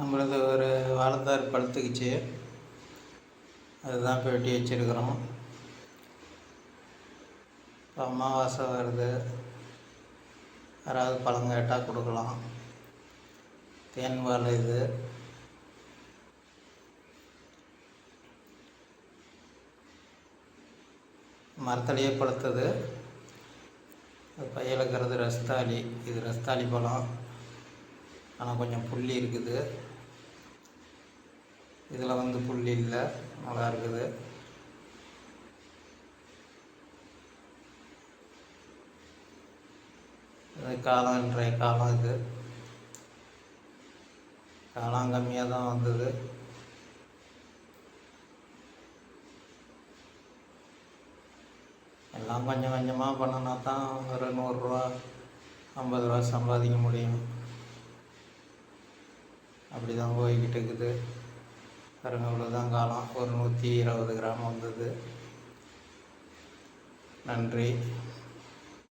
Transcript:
நம்மளது ஒரு வாழைத்தார் பழுத்துக்குச்சு அதுதான் இப்போ வெட்டி வச்சுருக்குறோம். இப்போ அமாவாசை வருது. யாராவது பழம் கேட்டால் கொடுக்கலாம். தேன் வாழை இது. மரத்துலேயே பழுத்தது. அது பையில் இருக்கிறது ரஸ்தாளி. இது ரஸ்தாளி பழம். ஆனால் கொஞ்சம் புள்ளி இருக்குது. இதில் வந்து புள்ளி இல்லை. நல்லா இருக்குது. இது காலம் இன்றைய காலம் இது. காலம் கம்மியாக தான் வந்தது. எல்லாம் கொஞ்சம் கொஞ்சமாக பண்ணினா தான் ஒரு நூறுரூவா ஐம்பது ரூபா சம்பாதிக்க முடியும். அப்படி தான் போய்கிட்டு இருக்குது. பாருங்க இவ்வளோதான் காலம். ஒரு நூற்றி இருபது கிராம் வந்தது. நன்றி.